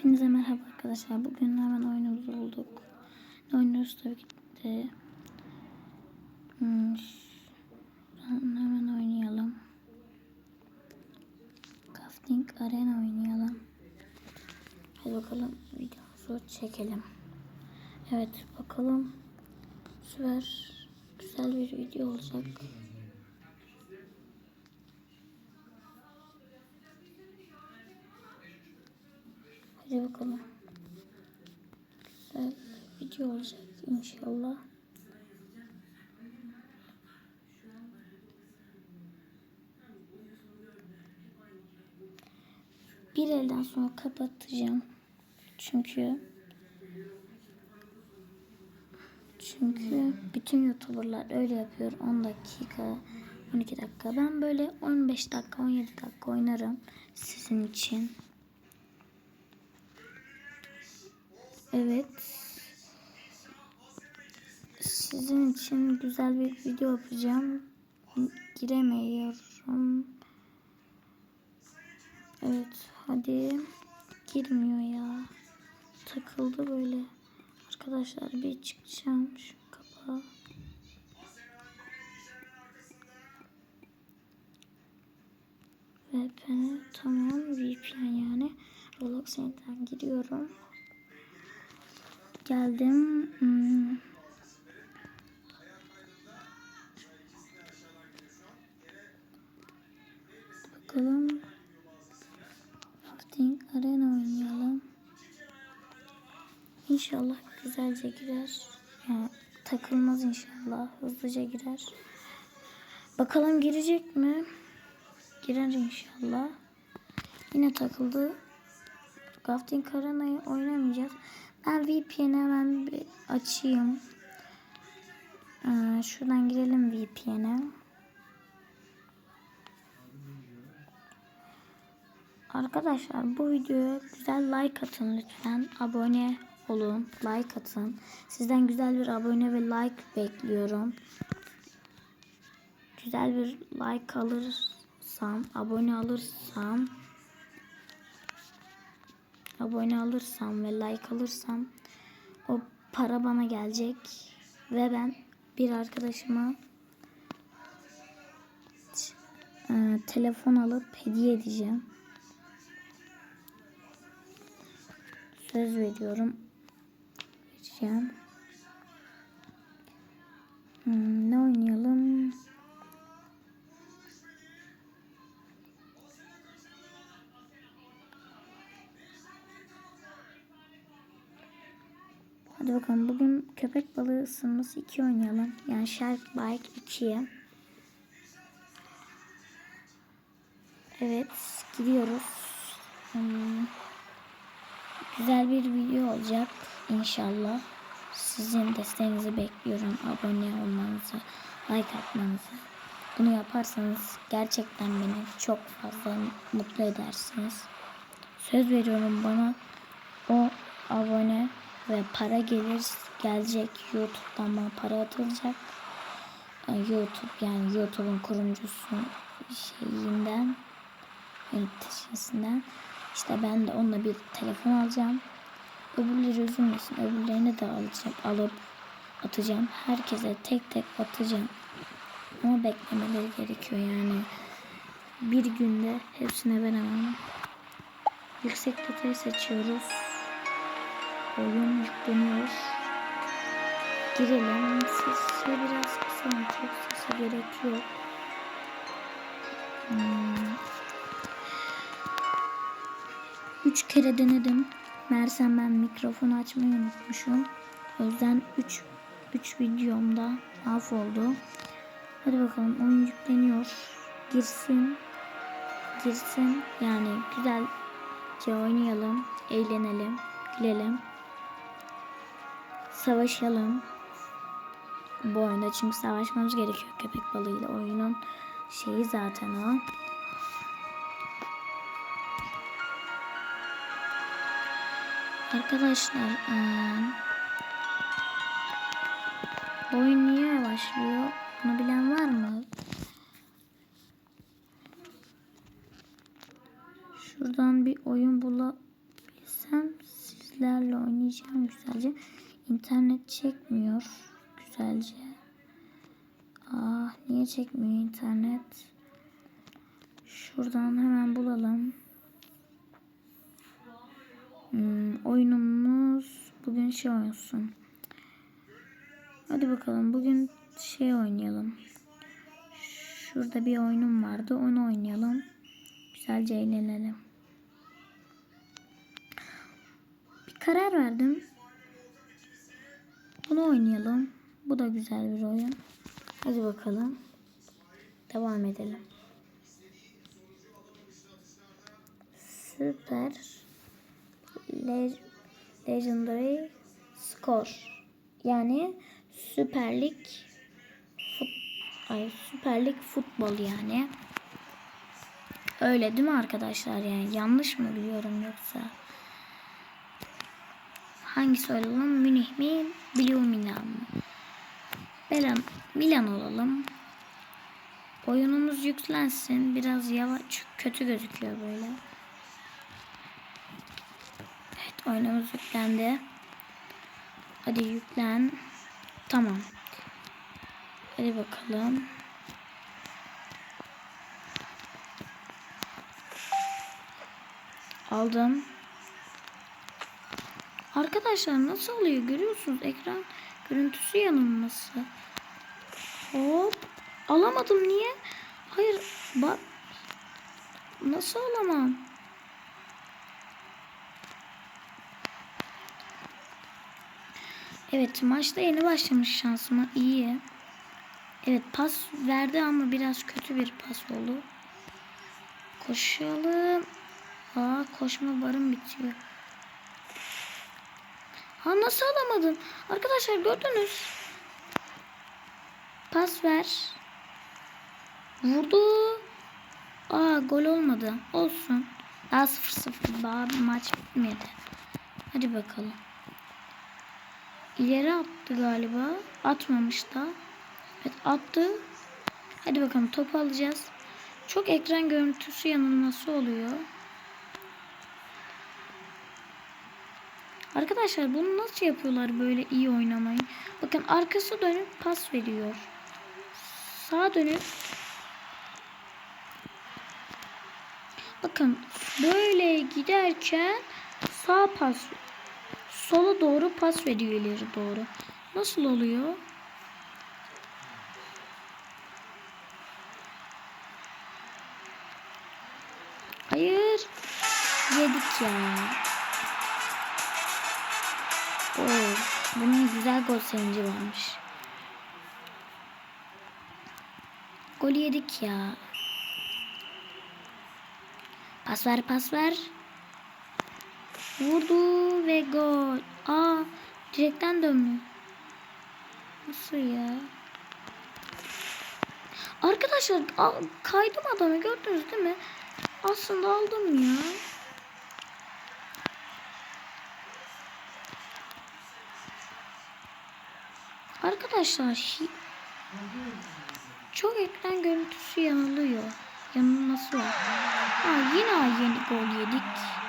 Hepinize merhaba arkadaşlar. Bugün hemen oyunumuzu bulduk. Ne oynuyoruz tabii ki de. Hmm, hemen oynayalım. Crafting Arena oynayalım. Hadi bakalım videomuzu çekelim. Evet bakalım. Bu sefer güzel bir video olacak. Hadi bakalım. Güzel video olacak inşallah. Bir elden sonra kapatacağım. Çünkü çünkü bütün YouTuber'lar öyle yapıyor. 10 dakika, 12 dakika. Ben böyle 15 dakika, 17 dakika oynarım sizin için. Evet. Sizin için güzel bir video yapacağım. Giremiyorum. Evet hadi. Girmiyor ya. Takıldı böyle. Arkadaşlar bir çıkacağım şu kapağı. VPN tamam VPN yani. Roblox giriyorum. Geldim. Hmm. Bakalım. Rafting Arena oynayalım. İnşallah güzelce girer. Yani takılmaz inşallah. Hızlıca girer. Bakalım girecek mi? Girer inşallah. Yine takıldı. Crafting Arena'yı oynamayacağız. Ben VPN'i hemen bir açayım. Ee, şuradan girelim VPN'e. Arkadaşlar bu videoya güzel like atın lütfen. Abone olun. Like atın. Sizden güzel bir abone ve like bekliyorum. Güzel bir like alırsam, abone alırsam abone alırsam ve like alırsam o para bana gelecek ve ben bir arkadaşıma e, telefon alıp hediye edeceğim. Söz veriyorum. Vereceğim. Hmm, ne oynayalım? Hadi bakalım bugün köpek balığı ısınması 2 oynayalım. Yani Shark Bike 2'ye. Evet gidiyoruz. Hmm, güzel bir video olacak inşallah. Sizin desteğinizi bekliyorum. Abone olmanızı, like atmanızı. Bunu yaparsanız gerçekten beni çok fazla mutlu edersiniz. Söz veriyorum bana o abone ve para gelir gelecek YouTube'dan bana para atılacak. YouTube yani YouTube'un kurucusu şeyinden yöneticisinden işte ben de onunla bir telefon alacağım. Öbürleri üzülmesin. Öbürlerini de alacağım. Alıp atacağım. Herkese tek tek atacağım. Ama beklemeleri gerekiyor yani. Bir günde hepsine veremem. Yüksek detayı seçiyoruz. Oyun yükleniyor. Girelim. Sesi biraz kısalım. Çok sesi gerek yok. Hmm. Üç kere denedim. Meğersem ben mikrofonu açmayı unutmuşum. O yüzden 3 3 videomda mahvoldu. Hadi bakalım oyun yükleniyor. Girsin. Girsin. Yani güzelce oynayalım. Eğlenelim. Gülelim. Savaşalım. Bu oyunda çünkü savaşmamız gerekiyor köpek balığıyla. Oyunun şeyi zaten o. Arkadaşlar bu oyun niye yavaşlıyor? Bunu bilen var mı? Şuradan bir oyun bulabilsem sizlerle oynayacağım güzelce. İnternet çekmiyor güzelce. Ah niye çekmiyor internet? Şuradan hemen bulalım. Hmm, oyunumuz bugün şey olsun. Hadi bakalım bugün şey oynayalım. Şurada bir oyunum vardı. Onu oynayalım. Güzelce eğlenelim. Bir karar verdim. Bunu oynayalım. Bu da güzel bir oyun. Hadi bakalım. Devam edelim. Süper Le- Legendary Score. Yani Süper Lig Ay, Süper Lig futbol yani. Öyle değil mi arkadaşlar yani yanlış mı biliyorum yoksa? Hangisi olalım? Münih mi? Blue Milan mı? Milan, Milan olalım. Oyunumuz yüklensin. Biraz yavaş, kötü gözüküyor böyle. Oyunumuz yüklendi. Hadi yüklen. Tamam. Hadi bakalım. Aldım. Arkadaşlar nasıl oluyor görüyorsunuz ekran görüntüsü yanılması. Hop. Alamadım niye? Hayır bak. Nasıl alamam? Evet maçta yeni başlamış şansıma iyi. Evet pas verdi ama biraz kötü bir pas oldu. Koşalım. Aa koşma barım bitiyor. Ha nasıl alamadım? Arkadaşlar gördünüz. Pas ver. Vurdu. Aa gol olmadı. Olsun. Daha 0-0 daha maç bitmedi. Hadi bakalım. İleri attı galiba. Atmamış da. Evet attı. Hadi bakalım topu alacağız. Çok ekran görüntüsü yanılması oluyor. Arkadaşlar bunu nasıl yapıyorlar böyle iyi oynamayı? Bakın arkası dönüp pas veriyor. Sağa dönüp Bakın böyle giderken sağ pas sola doğru pas veriyor ileri doğru. Nasıl oluyor? Hayır. Yedik ya. Oo, bunun güzel gol sevinci varmış. Gol yedik ya. Pas ver pas ver. Vurdu ve gol. Aa direkten dönmüyor. Nasıl ya? Arkadaşlar kaydım adamı gördünüz değil mi? Aslında aldım ya. Arkadaşlar çok ekran görüntüsü yanılıyor. Yanılması var. Ha, yine yeni gol yedik.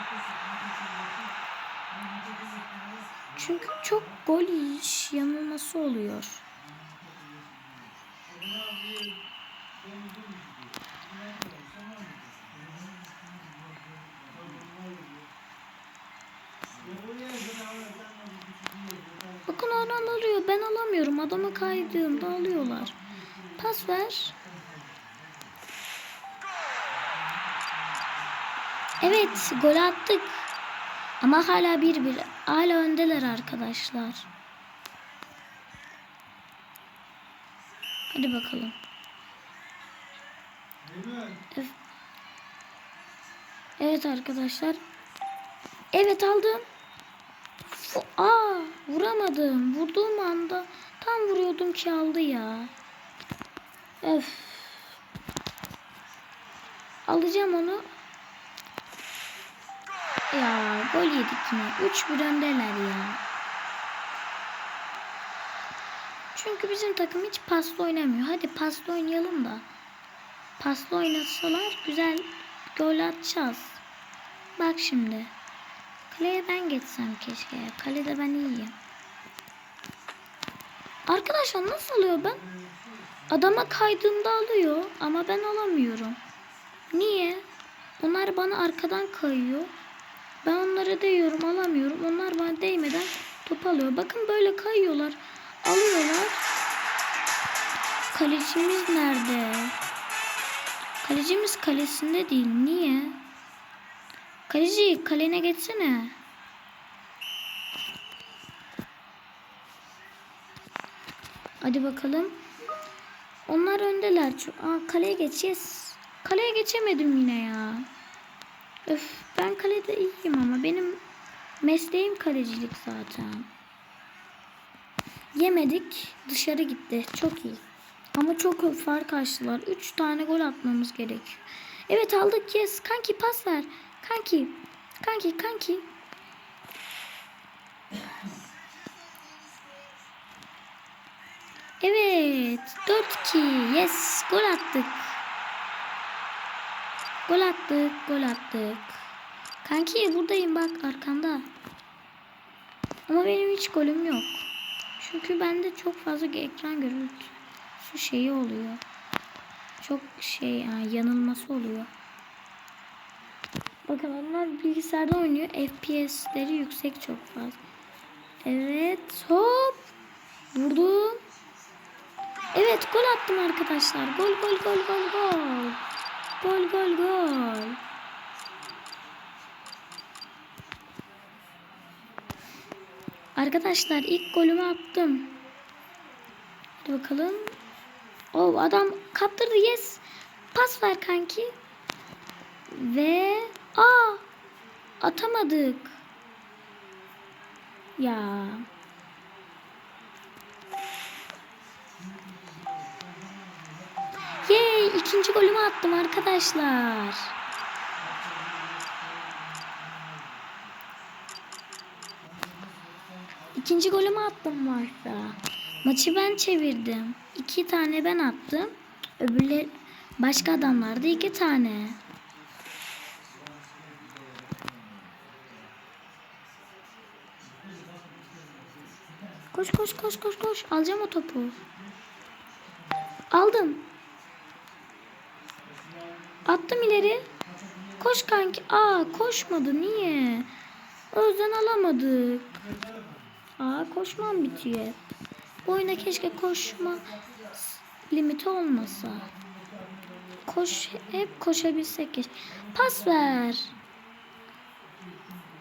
Çünkü çok gol yiyiş yanılması oluyor. Bakın adam alıyor. Ben alamıyorum. Adamı kaydığımda alıyorlar. Pas ver. Evet gol attık. Ama hala 1-1. Hala öndeler arkadaşlar. Hadi bakalım. Evet. Arkadaşlar. Evet aldım. Aa vuramadım. Vurduğum anda tam vuruyordum ki aldı ya. Öf. Alacağım onu. Ya gol yedik yine. 3-1 öndeler ya. Çünkü bizim takım hiç paslı oynamıyor. Hadi paslı oynayalım da. Paslı oynasalar güzel gol atacağız. Bak şimdi. Kaleye ben geçsem keşke. Kalede ben iyiyim. Arkadaşlar nasıl alıyor ben? Adama kaydığımda alıyor ama ben alamıyorum. Niye? Onlar bana arkadan kayıyor. Ben onlara değiyorum alamıyorum. Onlar bana değmeden top alıyor. Bakın böyle kayıyorlar. Alıyorlar. Kalecimiz nerede? Kalecimiz kalesinde değil. Niye? Kaleci kalene geçsene. Hadi bakalım. Onlar öndeler. Aa, kaleye geçeceğiz. Kaleye geçemedim yine ya. Öf ben kalede iyiyim ama benim mesleğim kalecilik zaten. Yemedik dışarı gitti. Çok iyi. Ama çok fark açtılar. 3 tane gol atmamız gerekiyor. Evet aldık yes. Kanki pas ver. Kanki. Kanki kanki. Evet. 4-2. Yes. Gol attık. Gol attık. Gol attık. Kanki buradayım bak arkanda. Ama benim hiç golüm yok. Çünkü bende çok fazla ekran görüntüsü şeyi oluyor. Çok şey yani yanılması oluyor. Bakın onlar bilgisayarda oynuyor. FPS'leri yüksek çok fazla. Evet hop. Vurdum. Evet gol attım arkadaşlar. Gol gol gol gol gol. Gol gol gol. Arkadaşlar ilk golümü attım. Hadi bakalım. Oh adam kaptırdı yes. Pas ver kanki. Ve aa atamadık. Ya. Yay ikinci golümü attım arkadaşlar. İkinci golümü attım maçta. Maçı ben çevirdim. İki tane ben attım. Öbürleri başka adamlar da iki tane. Koş koş koş koş koş. Alacağım o topu. Aldım. Attım ileri. Koş kanki. Aa koşmadı. Niye? O yüzden alamadık. Aa koşmam bitiyor hep. Bu oyunda keşke koşma limiti olmasa. Koş hep koşabilsek keşke. Pas ver.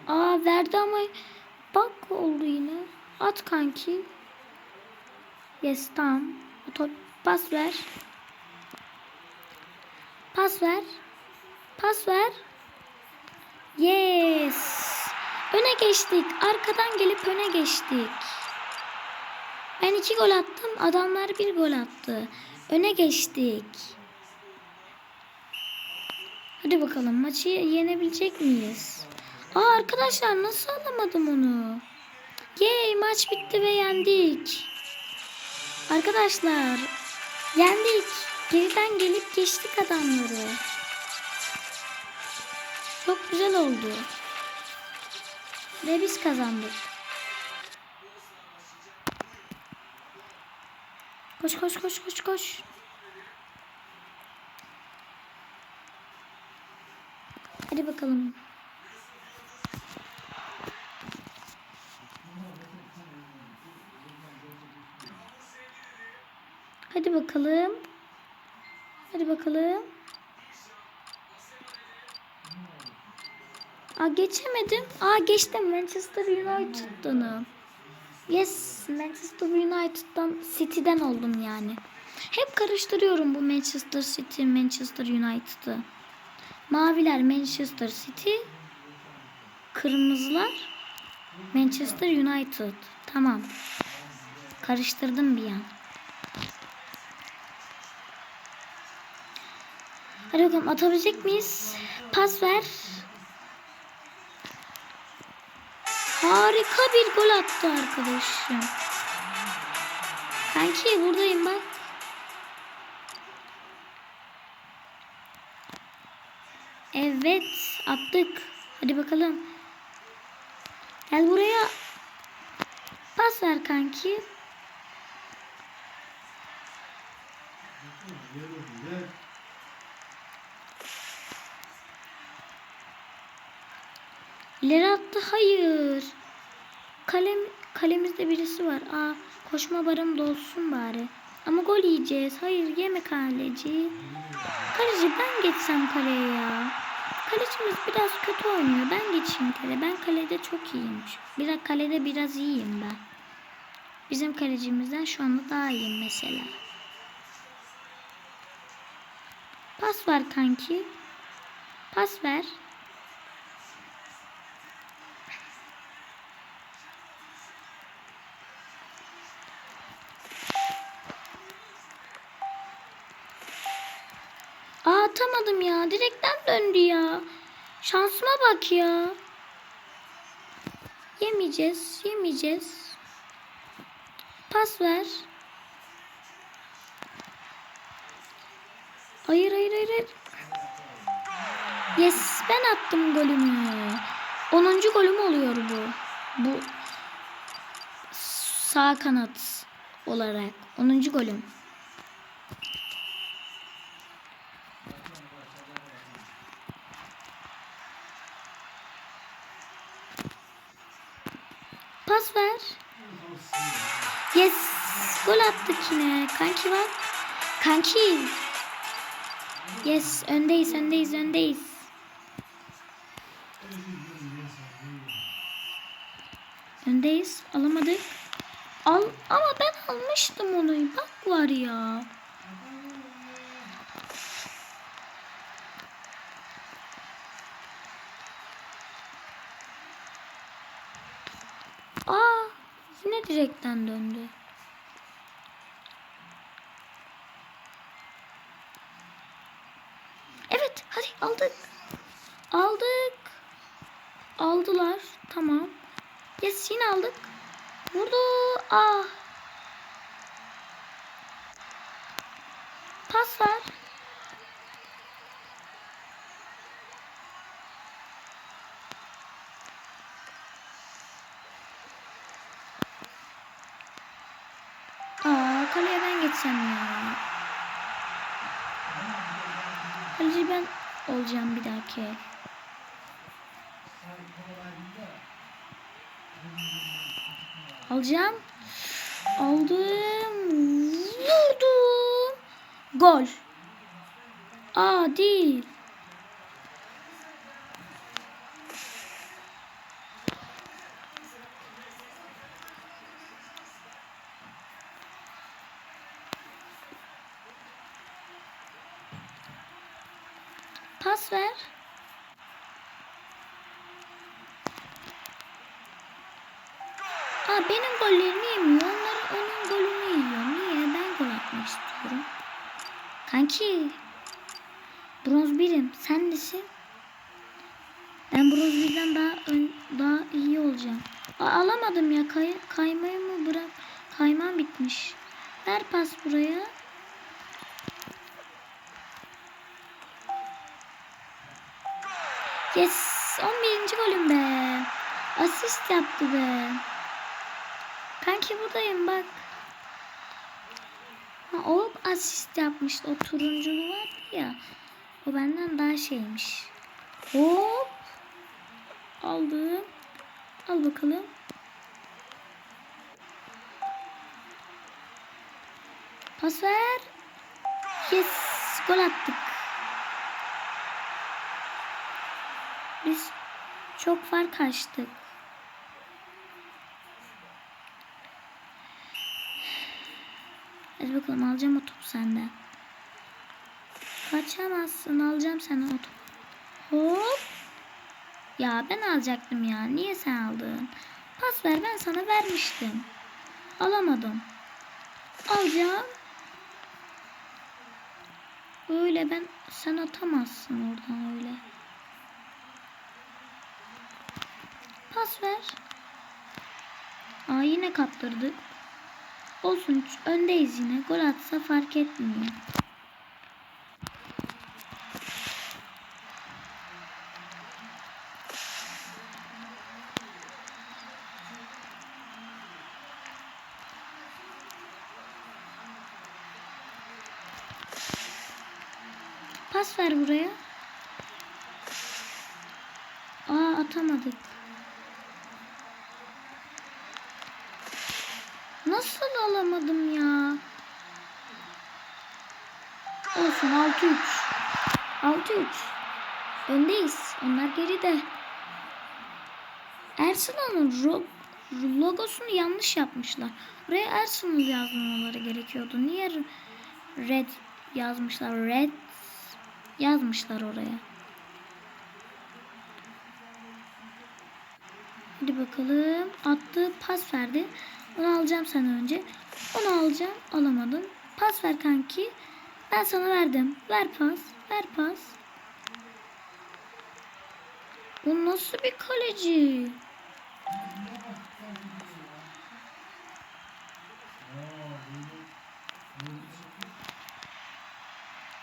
Aa verdi ama bak oldu yine. At kanki. Yes tamam. Top pas ver. Pas ver. Pas ver. Yes. Öne geçtik. Arkadan gelip öne geçtik. Ben iki gol attım. Adamlar bir gol attı. Öne geçtik. Hadi bakalım maçı yenebilecek miyiz? Aa arkadaşlar nasıl alamadım onu? Yay maç bitti ve yendik. Arkadaşlar yendik. Geriden gelip geçtik adamları. Çok güzel oldu. Ve biz kazandık. Koş koş koş koş koş. Hadi bakalım. Hadi bakalım. Hadi bakalım. Aa geçemedim. Aa geçtim Manchester United'danım. Yes, Manchester United'dan City'den oldum yani. Hep karıştırıyorum bu Manchester City, Manchester United'ı. Maviler Manchester City, kırmızılar Manchester United. Tamam. Karıştırdım bir an. Hadi bakalım atabilecek miyiz? Pas ver. Harika bir gol attı arkadaşım. Kanki buradayım bak. Evet attık. Hadi bakalım. Gel buraya. Pas ver kanki. İleri attı. Hayır. Kalem kalemizde birisi var. Aa koşma barım dolsun bari. Ama gol yiyeceğiz. Hayır yeme kaleci. Kaleci ben geçsem kaleye ya. Kalecimiz biraz kötü oynuyor. Ben geçeyim kale. Ben kalede çok iyiyim. Biraz kalede biraz iyiyim ben. Bizim kalecimizden şu anda daha iyiyim mesela. Pas ver kanki. Pas ver. Aa atamadım ya. Direkten döndü ya. Şansıma bak ya. Yemeyeceğiz. Yemeyeceğiz. Pas ver. Hayır hayır hayır. Yes ben attım golümü. 10. golüm oluyor bu. Bu sağ kanat olarak 10. golüm. Ver. Yes. Gol attık yine. Kanki bak. Kanki. Yes. Öndeyiz, öndeyiz, öndeyiz. Öndeyiz. Alamadık. Al ama ben almıştım onu. Bak var ya. Aa, yine direkten döndü. Evet, hadi aldık. Aldık. Aldılar. Tamam. Yes, yine aldık. Vurdu. Ah. Pas ver. Aa, kaleye ben geçsem ya. Kaleci ben olacağım bir dahaki. Alacağım. Aldım. Vurdum. Gol. Aa değil. Pas ver. Aa benim gollerimi yemiyor. Onlar onun golünü yiyor. Niye? Ben gol atmak istiyorum. Kanki. Bronz birim. Sen nesin? Ben bronz birden daha ön, daha iyi olacağım. Aa, alamadım ya. Kay, kaymayı mı bırak? Kaymam bitmiş. Ver pas buraya. Yes. 11. golüm be. Asist yaptı be. Kanki buradayım bak. Ha, o asist yapmıştı. O turunculu vardı ya. O benden daha şeymiş. Hop. Aldım. Al bakalım. Pas ver. Yes. Gol attık. Biz çok fark açtık. Hadi bakalım alacağım o topu senden. Kaçamazsın alacağım sana o topu. Hop. Ya ben alacaktım ya. Niye sen aldın? Pas ver ben sana vermiştim. Alamadım. Alacağım. Öyle ben sen atamazsın oradan öyle. Pas ver. Aa yine kaptırdık. Olsun öndeyiz yine. Gol atsa fark etmiyor. pas ver buraya. Aa atamadık. Nasıl alamadım ya? Olsun 6-3. 6-3. Öndeyiz. Onlar geride. Arsenal'ın ro- logosunu yanlış yapmışlar. Oraya Arsenal yazmamaları gerekiyordu. Niye red yazmışlar? Red yazmışlar oraya. Hadi bakalım. Attı pas verdi. Onu alacağım sana önce. Onu alacağım. Alamadım. Pas ver kanki. Ben sana verdim. Ver pas. Ver pas. O nasıl bir kaleci?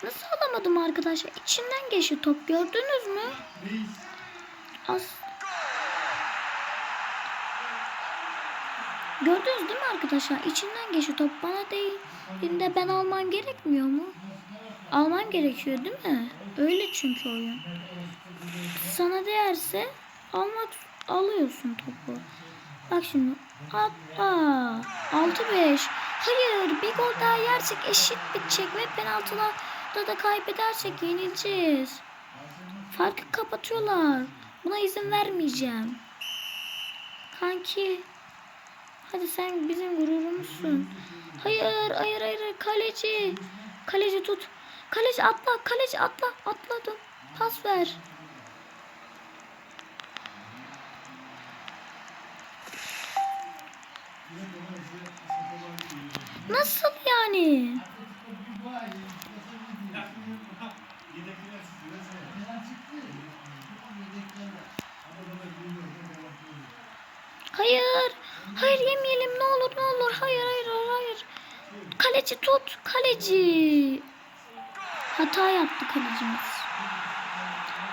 Nasıl alamadım arkadaşlar? İçinden geçti top. Gördünüz mü? Az. Gördünüz değil mi arkadaşlar? İçinden geçti top. Bana değil. de ben almam gerekmiyor mu? Alman gerekiyor değil mi? Öyle çünkü oyun. Sana değerse almak alıyorsun topu. Bak şimdi. Atla. 6-5. Hayır bir gol daha yersek eşit bitecek ve penaltılarda da kaybedersek yenileceğiz. Farkı kapatıyorlar. Buna izin vermeyeceğim. Kanki. Hadi sen bizim gururumuzsun. Hayır, hayır, hayır. Kaleci. Kaleci tut. Kaleci atla, kaleci atla. Atladım. Pas ver. Nasıl yani? Hayır. Hayır yemeyelim ne olur ne olur. Hayır hayır hayır. Kaleci tut. Kaleci. Hata yaptı kalecimiz.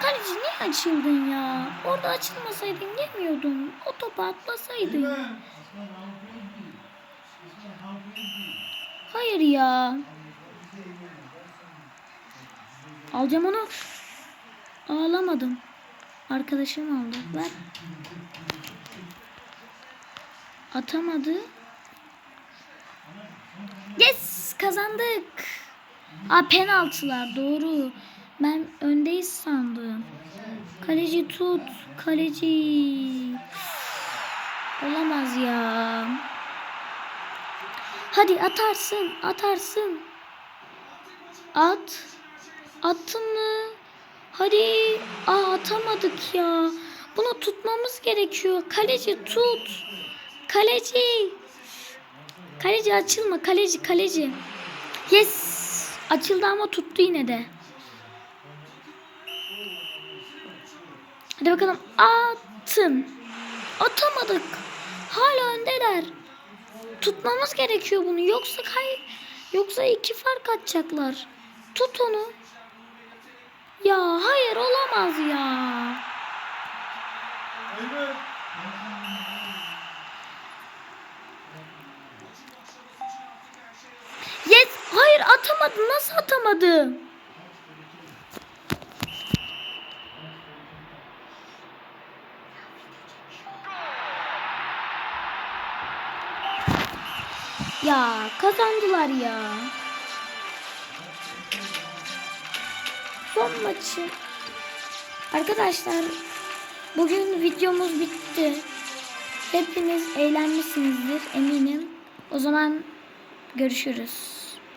Kaleci niye açıldın ya? Orada açılmasaydın yemiyordun. O topu atlasaydın. Hayır ya. Alacağım onu. Ağlamadım. Arkadaşım aldı. Ver. Atamadı. Yes kazandık. Aa penaltılar doğru. Ben öndeyiz sandım. Kaleci tut. Kaleci. Olamaz ya. Hadi atarsın. Atarsın. At. Attın mı? Hadi. Aa atamadık ya. Bunu tutmamız gerekiyor. Kaleci tut. Kaleci. Kaleci açılma. Kaleci kaleci. Yes. Açıldı ama tuttu yine de. Hadi bakalım. Attın. Atamadık. Hala öndeler. Tutmamız gerekiyor bunu. Yoksa kay yoksa iki fark atacaklar. Tut onu. Ya hayır olamaz ya. Yes. Hayır atamadı. Nasıl atamadı? Kazandılar ya. Son maçı. Arkadaşlar bugün videomuz bitti. Hepiniz eğlenmişsinizdir eminim. O zaman görüşürüz.